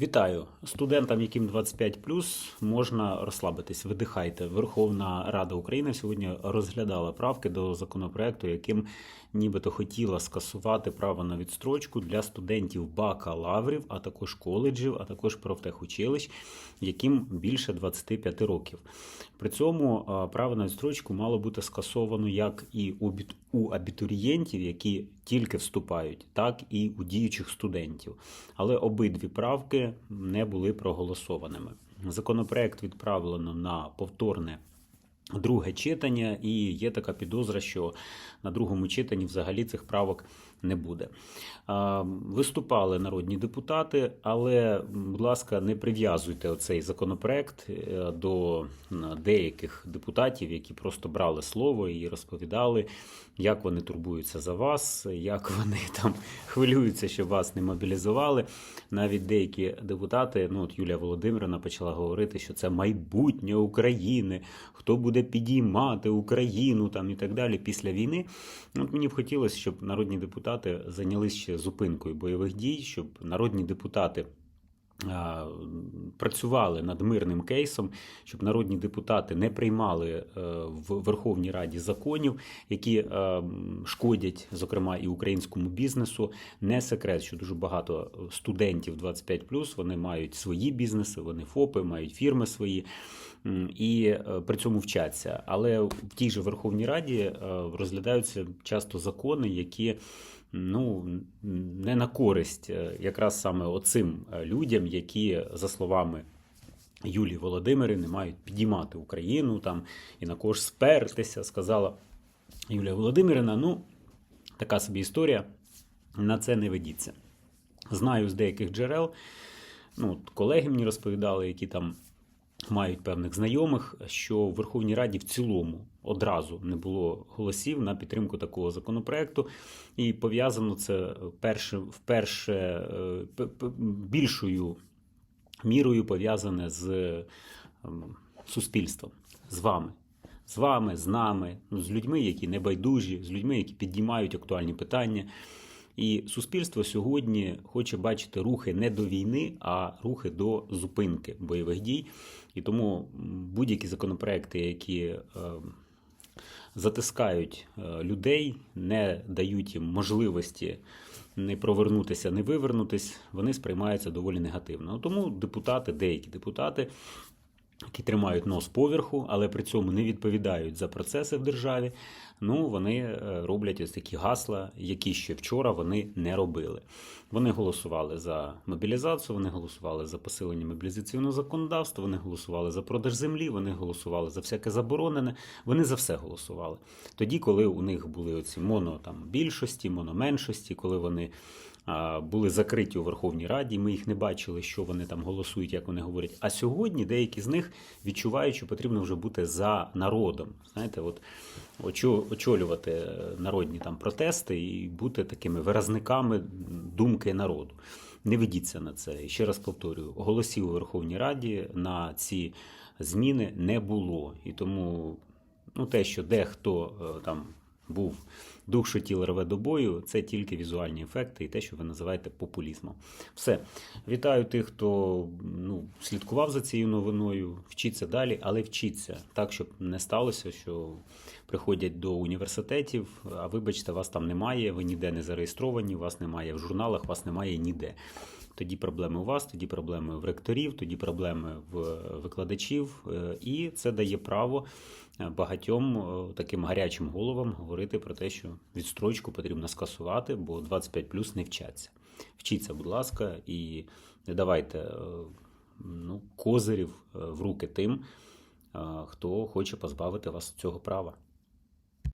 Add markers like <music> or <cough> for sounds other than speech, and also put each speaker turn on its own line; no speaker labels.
Вітаю студентам, яким 25 можна розслабитись. Видихайте. Верховна Рада України сьогодні розглядала правки до законопроекту, яким нібито хотіла скасувати право на відстрочку для студентів бакалаврів, а також коледжів, а також профтехучилищ, яким більше 25 років. При цьому право на відстрочку мало бути скасовано як і у абітурієнтів, які тільки вступають, так і у діючих студентів. Але обидві правки не були проголосованими. Законопроект відправлено на повторне друге читання, і є така підозра, що на другому читанні взагалі цих правок не буде. Виступали народні депутати, але, будь ласка, не прив'язуйте оцей законопроект е, до деяких депутатів, які просто брали слово і розповідали, як вони турбуються за вас, як вони <laughs> там хвилюються, щоб вас не мобілізували. Навіть деякі депутати, ну от Юлія Володимирівна почала говорити, що це майбутнє України, хто буде підіймати Україну там і так далі після війни. От мені б хотілося, щоб народні депутати зайнялися ще зупинкою бойових дій, щоб народні депутати. Працювали над мирним кейсом, щоб народні депутати не приймали е, в Верховній Раді законів, які е, шкодять, зокрема, і українському бізнесу. Не секрет, що дуже багато студентів 25+, вони мають свої бізнеси, вони ФОПи, мають фірми свої і е, при цьому вчаться. Але в тій же Верховній Раді розглядаються часто закони, які ну, не на користь е, якраз саме оцим е, людям, які, за словами Юлії Володимирівни, мають підіймати Україну там і на кого спертися, сказала Юлія Володимирівна. Ну, така собі історія. На це не ведіться. Знаю з деяких джерел, ну, колеги мені розповідали, які там мають певних знайомих, що в Верховній Раді в цілому одразу не було голосів на підтримку такого законопроекту, і пов'язано це перше, вперше е, більшою мірою пов'язане з ем, суспільством, з вами. З вами, з нами, ну, з людьми, які небайдужі, з людьми, які піднімають актуальні питання. І суспільство сьогодні хоче бачити рухи не до війни, а рухи до зупинки бойових дій. І тому будь-які законопроекти, які е, затискають е, людей, не дають їм можливості не провернутися, не вивернутись, вони сприймаються доволі негативно. Тому депутати, деякі депутати, які тримають нос поверху, але при цьому не відповідають за процеси в державі. Ну, вони е, роблять ось такі гасла, які ще вчора вони не робили. Вони голосували за мобілізацію, вони голосували за посилення мобілізаційного законодавства, вони голосували за продаж землі, вони голосували за всяке заборонене. Вони за все голосували. Тоді, коли у них були оці моно там більшості, мономеншості, коли вони були закриті у Верховній Раді, ми їх не бачили, що вони там голосують, як вони говорять. А сьогодні деякі з них відчувають, що потрібно вже бути за народом. Знаєте, от очолювати е, народні там протести і бути такими виразниками думки народу. Не ведіться на це. І ще раз повторюю: голосів у Верховній Раді на ці зміни не було. І тому ну, те, що дехто е, там був дух, що тіло рве до бою, це тільки візуальні ефекти і те, що ви називаєте популізмом. Все. Вітаю тих, хто ну, слідкував за цією новиною, вчіться далі, але вчіться так, щоб не сталося, що приходять до університетів, а вибачте, вас там немає, ви ніде не зареєстровані, вас немає в журналах, вас немає ніде. Тоді проблеми у вас, тоді проблеми в ректорів, тоді проблеми в викладачів, е, і це дає право е, багатьом е, таким гарячим головам говорити про те, що відстрочку потрібно скасувати, бо 25 плюс не вчаться. Вчіться, будь ласка, і не давайте е, ну, козирів е, в руки тим, е, хто хоче позбавити вас цього права.